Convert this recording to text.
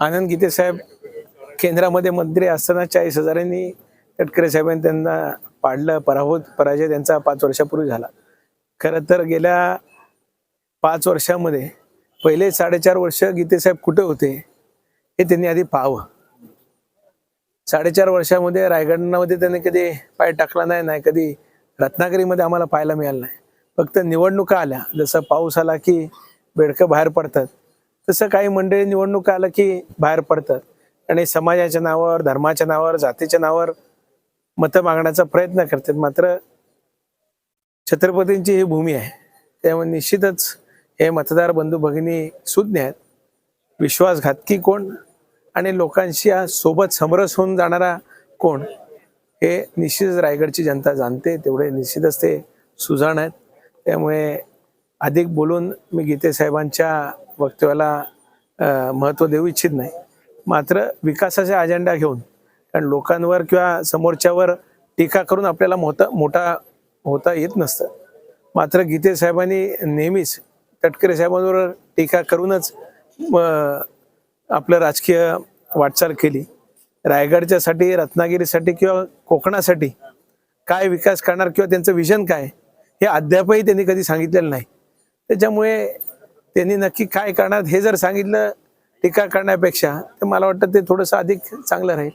आनंद गीते साहेब केंद्रामध्ये मंत्री असताना चाळीस हजारांनी तटकरे साहेबांनी त्यांना पाडलं पराभूत पराजय त्यांचा पाच वर्षापूर्वी झाला. खरं तर गेल्या पाच वर्षामध्ये पहिले साडेचार वर्ष गीतेसाहेब कुठे होते हे त्यांनी आधी पाहावं. साडेचार वर्षामध्ये रायगडमध्ये त्यांनी कधी पाय टाकला नाही नाही कधी रत्नागिरीमध्ये आम्हाला पाहायला मिळालं नाही. फक्त निवडणुका आल्या. जसं पाऊस आला की बेडकं बाहेर पडतात. तसं काही मंडळी निवडणूक आलं की बाहेर पडतात. आणि समाजाच्या नावावर धर्माच्या नावावर जातीच्या नावावर मतं मागण्याचा प्रयत्न करतात. मात्र छत्रपतींची ही भूमी आहे. त्यामुळे निश्चितच हे मतदार बंधू भगिनी सुज्ञ आहेत. विश्वासघातकी कोण? आणि लोकांशी सोबत समरस होऊन जाणारा कोण? हे निश्चितच रायगडची जनता जाणते. तेवढे निश्चितच ते सुजाण आहेत. त्यामुळे अधिक बोलून मी गीते साहेबांच्या वक्तव्याला महत्त्व देऊ इच्छित नाही. मात्र विकासाचा अजेंडा घेऊन कारण लोकांवर किंवा समोरच्यावर टीका करून आपल्याला मोठा मोठा होता येत नसतं. मात्र गीते साहेबांनी नेहमीच तटकरे साहेबांवर टीका करूनच आपलं राजकीय वाटचाल केली. रायगडच्यासाठी रत्नागिरीसाठी किंवा कोकणासाठी काय विकास करणार किंवा त्यांचं विजन काय हे अद्यापही त्यांनी कधी सांगितलेलं नाही. त्याच्यामुळे त्यांनी नक्की काय करणार हे जर सांगितलं टीका करण्यापेक्षा तर मला वाटतं ते थोडंसं अधिक चांगलं राहील.